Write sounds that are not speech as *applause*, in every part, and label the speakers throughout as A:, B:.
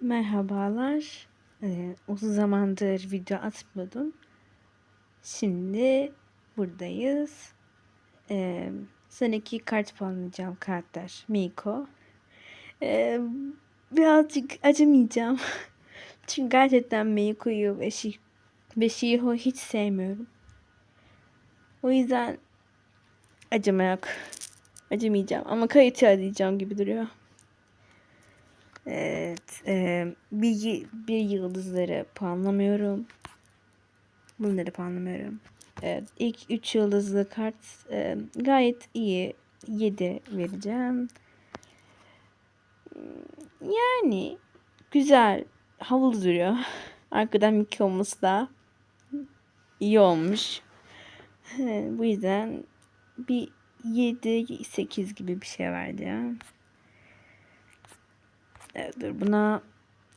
A: Merhabalar. Ee, uzun zamandır video atmıyordum. Şimdi buradayız. Ee, sonraki kart puanlayacağım karakter. Miko. Ee, birazcık acımayacağım. *laughs* Çünkü gerçekten Miko'yu ve, Şi ve hiç sevmiyorum. O yüzden acıma yok. Acımayacağım ama kayıtı arayacağım gibi duruyor. Evet. E, bir, bir yıldızları puanlamıyorum. Bunları puanlamıyorum. Evet, ilk 3 yıldızlı kart e, gayet iyi. 7 vereceğim. Yani güzel. Havalı duruyor. *laughs* Arkadan Mickey olması da iyi olmuş. Bu yüzden bir 7-8 gibi bir şey vereceğim. Evet, dur buna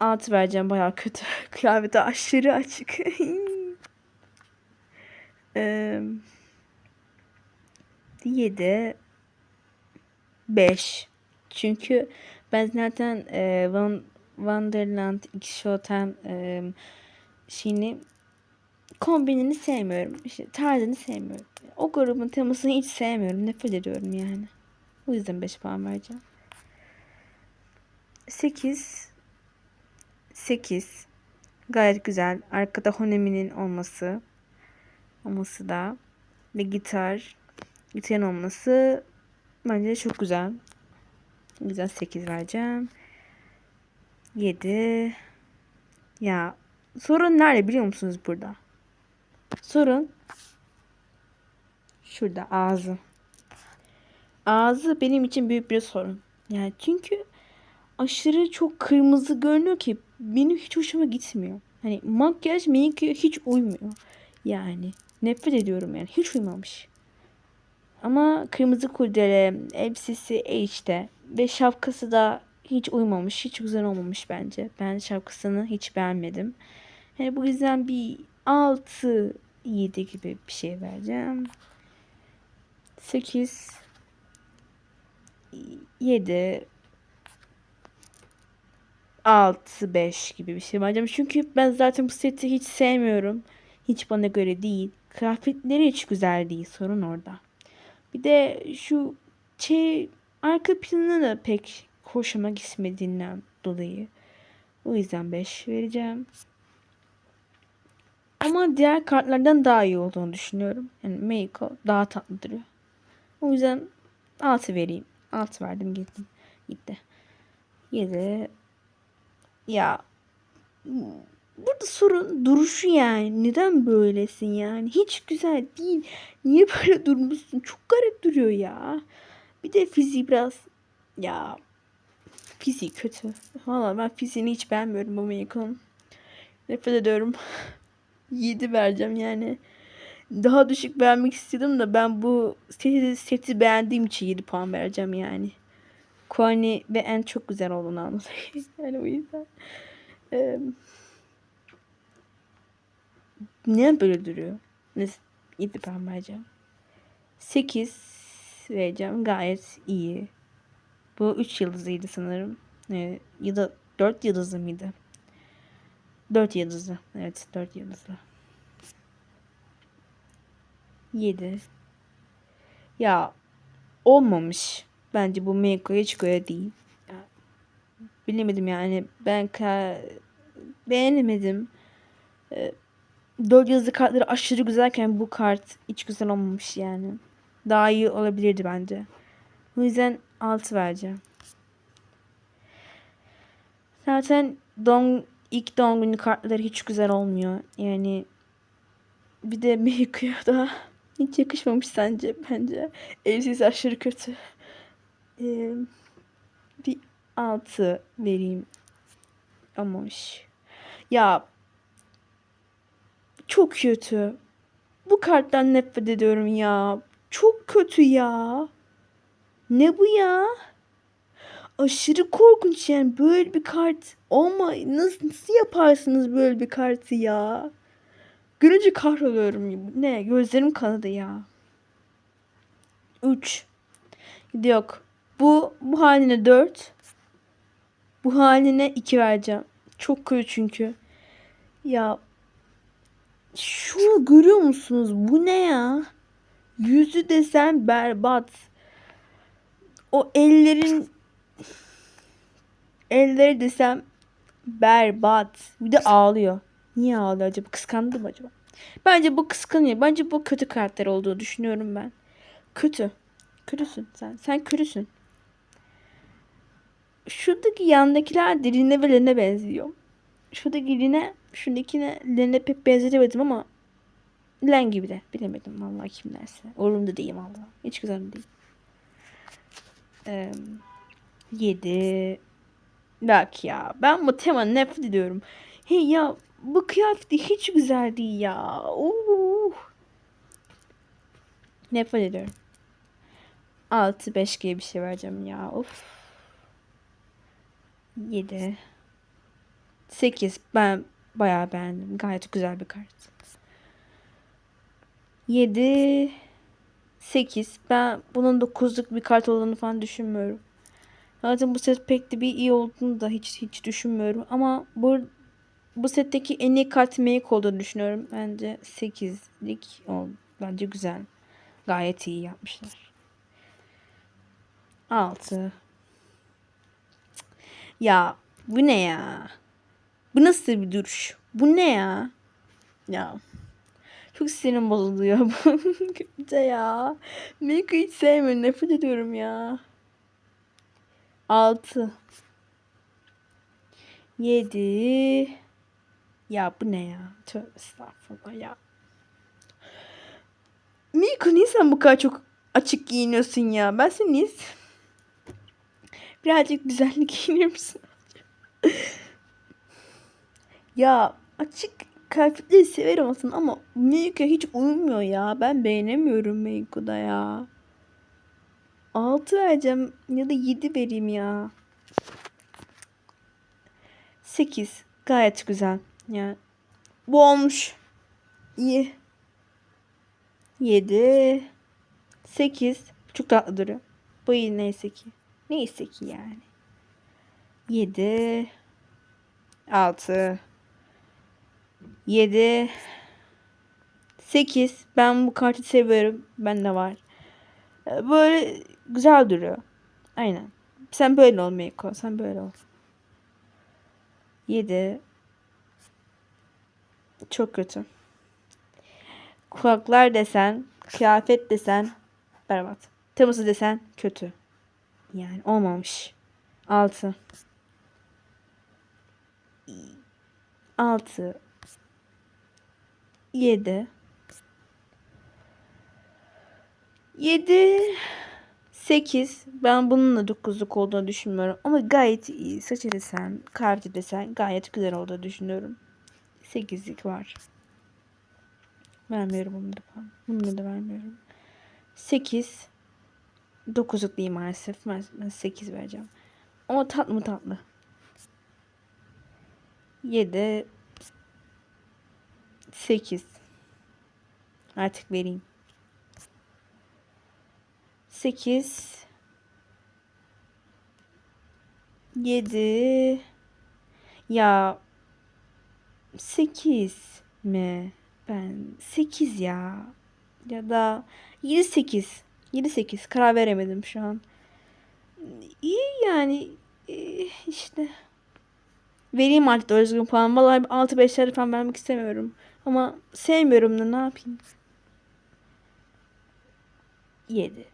A: 6 vereceğim baya kötü. *laughs* Kıyafeti aşırı açık. ee, 7 5 Çünkü ben zaten e, Van, Wonderland X Showtime e, şeyini kombinini sevmiyorum. İşte tarzını sevmiyorum. O grubun temasını hiç sevmiyorum. Nefret ediyorum yani. O yüzden 5 puan vereceğim. 8 8 gayet güzel. Arkada Honemi'nin olması olması da ve gitar gitarın olması bence çok güzel. Güzel 8 vereceğim. 7 ya sorun nerede biliyor musunuz burada? Sorun şurada ağzı. Ağzı benim için büyük bir sorun. Yani çünkü aşırı çok kırmızı görünüyor ki benim hiç hoşuma gitmiyor. Hani makyaj Miniko'ya hiç uymuyor. Yani nefret ediyorum yani hiç uymamış. Ama kırmızı kurdele, elbisesi H'de ve şapkası da hiç uymamış. Hiç güzel olmamış bence. Ben şapkasını hiç beğenmedim. Yani bu yüzden bir 6 7 gibi bir şey vereceğim. 8 7 6-5 gibi bir şey vereceğim. Çünkü ben zaten bu seti hiç sevmiyorum. Hiç bana göre değil. Kıyafetleri hiç güzel değil. Sorun orada. Bir de şu şey arka planı da pek hoşuma gitmediğinden dolayı. O yüzden 5 vereceğim. Ama diğer kartlardan daha iyi olduğunu düşünüyorum. Yani Meiko daha tatlı duruyor. O yüzden 6 vereyim. 6 verdim gittim. Gitti. 7 ya burada sorun duruşu yani. Neden böylesin yani? Hiç güzel değil. Niye böyle durmuşsun? Çok garip duruyor ya. Bir de fiziği biraz ya fiziği kötü. Valla ben fiziğini hiç beğenmiyorum bu Meiko'nun. Nefret ediyorum. *laughs* 7 vereceğim yani. Daha düşük beğenmek istedim de ben bu seti, seti beğendiğim için 7 puan vereceğim yani. Kuani ve en çok güzel olduğunu anladım. *laughs* yani o yüzden. Ee, niye böyle duruyor? Neyse. 7 puan vereceğim. 8 vereceğim. Gayet iyi. Bu 3 yıldızlıydı sanırım. Ee, ya da 4 yıldızlı mıydı? 4 yıldızlı. Evet 4 yıldızlı. 7. Ya olmamış. Bence bu Meiko hiç göre değil. Bilemedim yani. Ben beğenemedim. E, dört yazı kartları aşırı güzelken bu kart hiç güzel olmamış yani. Daha iyi olabilirdi bence. O yüzden 6 vereceğim. Zaten don, ilk doğum günü kartları hiç güzel olmuyor. Yani bir de Meiko'ya da *laughs* hiç yakışmamış sence bence. Elbisesi aşırı kötü. Ee, bir 6 vereyim. Amoş. Ya çok kötü. Bu karttan nefret ediyorum ya. Çok kötü ya. Ne bu ya? Aşırı korkunç yani böyle bir kart olma nasıl, nasıl yaparsınız böyle bir kartı ya? Görünce kahroluyorum. Ne gözlerim kanadı ya. 3 Yok. Bu bu haline 4 Bu haline 2 vereceğim. Çok kötü çünkü. Ya şunu görüyor musunuz? Bu ne ya? Yüzü desen berbat. O ellerin elleri desem berbat. Bir de ağlıyor. Niye ağlıyor acaba? Kıskandı mı acaba? Bence bu kıskanıyor. Bence bu kötü karakter olduğunu düşünüyorum ben. Kötü. Kötüsün sen. Sen kötüsün. Şuradaki yandakiler diline ve Len'e benziyor. Şuradaki Len'e, şuradakine Len'e pek benzetemedim ama Len gibi de. Bilemedim vallahi kim derse. Umurumda değil vallahi. Hiç güzel değil. Ee, 7 Bak ya ben bu tema nefret ediyorum. Hey ya bu kıyafeti hiç güzel değil ya. Uh. Nefret ediyorum. 6 5 gibi bir şey vereceğim ya. Of. 7 8 ben bayağı beğendim. Gayet güzel bir kart. 7 8 ben bunun 9'luk bir kart olduğunu falan düşünmüyorum. Zaten bu set pek de bir iyi olduğunu da hiç hiç düşünmüyorum. Ama bu bu setteki en iyi kart make olduğunu düşünüyorum. Bence 8'lik oldu. Bence güzel. Gayet iyi yapmışlar. 6 Ya bu ne ya? Bu nasıl bir duruş? Bu ne ya? Ya. Çok sinirim bozuluyor bu. *laughs* Kötü ya. Make'ı hiç sevmiyorum. Nefret ediyorum ya. 6 7 Ya bu ne ya? Tövbe estağfurullah ya. Miko niye sen bu kadar çok açık giyiniyorsun ya? Ben seni niye... Birazcık düzenli *laughs* giyinir misin? ya açık kıyafetleri severim aslında ama Miko hiç uyumuyor ya. Ben beğenemiyorum Miko'da ya. 6 vereceğim ya da 7 vereyim ya. 8 gayet güzel. Yani bu olmuş. İyi. 7 8 çok tatlı duruyor. Bu iyi neyse ki. Neyse ki yani. 7 6 7 8 ben bu kartı seviyorum. Ben de var. Böyle güzel duruyor. Aynen. Sen böyle ol Meiko. Sen böyle ol. 7 Çok kötü. Kulaklar desen, kıyafet desen berbat. Teması desen kötü. Yani olmamış. 6 6 7 7 8 ben bunun da 9'luk olduğunu düşünmüyorum ama gayet iyi. Saçı desen, kartı desen gayet güzel olduğunu düşünüyorum. 8'lik var. Vermiyorum bunu da. Bunu da vermiyorum. 8 9'luk değil maalesef. Ben 8 vereceğim. Ama tatlı mı tatlı. 7 8 Artık vereyim. 8 7 ya 8 mi? Ben 8 ya. Ya da 7 8. 7 8 karar veremedim şu an. İyi yani işte vereyim artık düzgün puan. Vallahi 6 5'ler falan vermek istemiyorum. Ama sevmiyorum da ne yapayım? 7.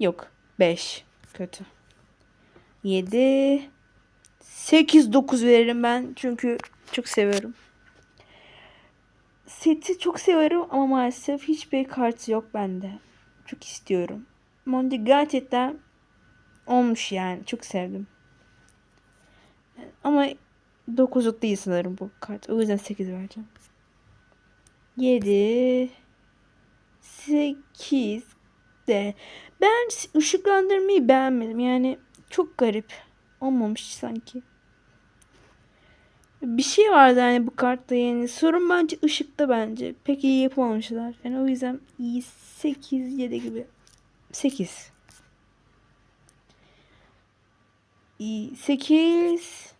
A: Yok. 5. Kötü. 7. 8 9 veririm ben. Çünkü çok seviyorum. Seti çok seviyorum ama maalesef hiçbir kartı yok bende. Çok istiyorum. Monty gerçekten olmuş yani. Çok sevdim. Ama 9'luk değil sanırım bu kart. O yüzden 8 vereceğim. 7 8 de ben ışıklandırmayı beğenmedim. Yani çok garip. Olmamış sanki. Bir şey vardı yani bu kartta yani. Sorun bence ışıkta bence. Pek iyi yapamamışlar. Yani o yüzden iyi 8 7 gibi. 8. 8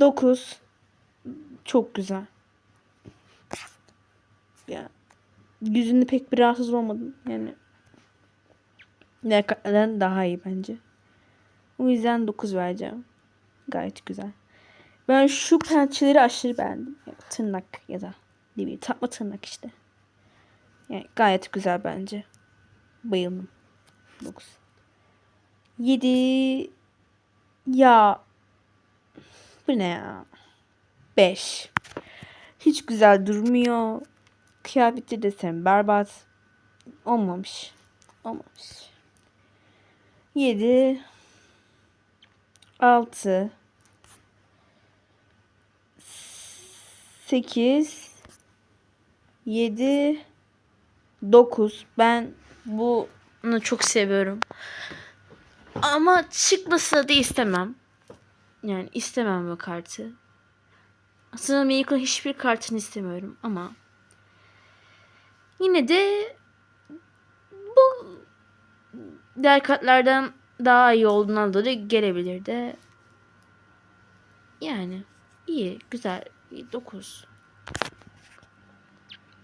A: 9 çok güzel. Ya yüzünde pek bir rahatsız olmadım. Yani diğer kartlardan daha iyi bence. O yüzden 9 vereceğim. Gayet güzel. Ben şu pençeleri aşırı beğendim. Yani tırnak ya da ne bileyim takma tırnak işte. Yani gayet güzel bence. Bayıldım. 9. 7 ya bu ne ya? 5. Hiç güzel durmuyor. Kıyafeti desem berbat. Olmamış. Olmamış. 7 6 8 7 9 ben bunu çok seviyorum. Ama çıkmasını da istemem. Yani istemem bu kartı. Aslında Meiko'nun hiçbir kartını istemiyorum ama yine de bu diğer kartlardan daha iyi olduğundan dolayı gelebilir de. Yani iyi, güzel. 9.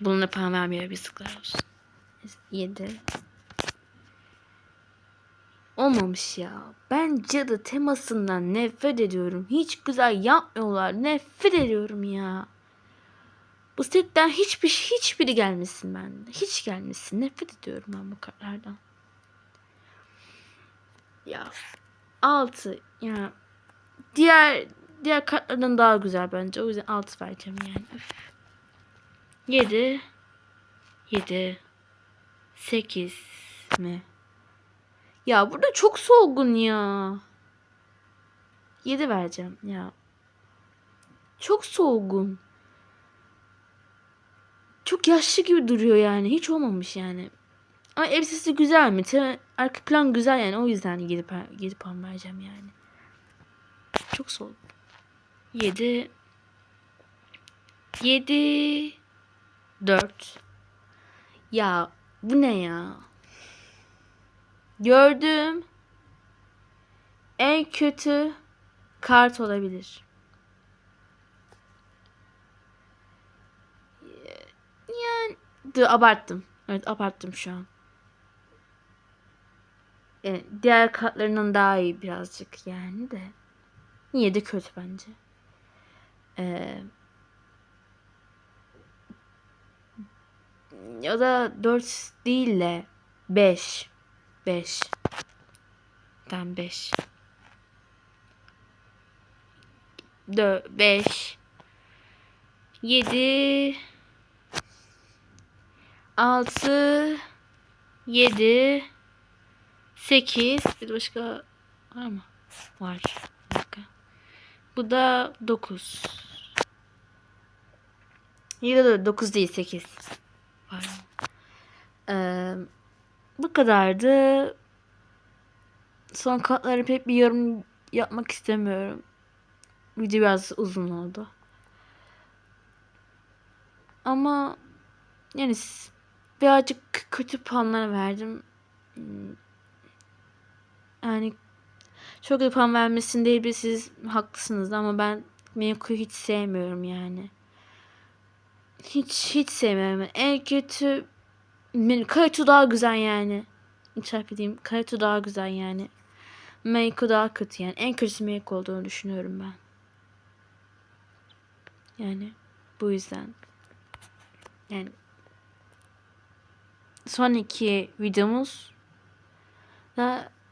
A: Bununla puan vermiyor bir sıklar olsun. 7. Olmamış ya. Ben cadı temasından nefret ediyorum. Hiç güzel yapmıyorlar. Nefret ediyorum ya. Bu setten hiçbir hiçbiri gelmesin bende. Hiç gelmesin. Nefret ediyorum ben bu kartlardan. Ya 6 ya diğer diğer kartlardan daha güzel bence. O yüzden 6 vereceğim yani. 7 7 8 mi? Ya burada çok solgun ya. 7 vereceğim ya. Çok solgun. Çok yaşlı gibi duruyor yani. Hiç olmamış yani. Ama elbisesi güzel mi? Te arka plan güzel yani. O yüzden 7, 7 puan vereceğim yani. Çok solgun. 7 7 4 Ya bu ne ya? Gördüğüm en kötü kart olabilir. Yani dur, abarttım. Evet abarttım şu an. Diğer kartlarından daha iyi birazcık yani de. Niye de kötü bence. Ee, ya da 4 değil de 5. 5. Tamam 5. 4, 5. 7. 6. 7. 8. Bir başka var mı? Var. Bu da 9. Ya da 9 değil 8. Var. Ee, bu kadardı. Son katları pek bir yorum yapmak istemiyorum. Video biraz uzun oldu. Ama yani birazcık kötü puanlar verdim. Yani çok iyi puan vermesin değil bir siz haklısınız ama ben Miyuko'yu hiç sevmiyorum yani. Hiç hiç sevmiyorum. En kötü Kayıtı daha güzel yani. İtiraf edeyim. Kayıtı daha güzel yani. Meiko daha kötü yani. En kötüsü Meiko olduğunu düşünüyorum ben. Yani bu yüzden. Yani son iki videomuz da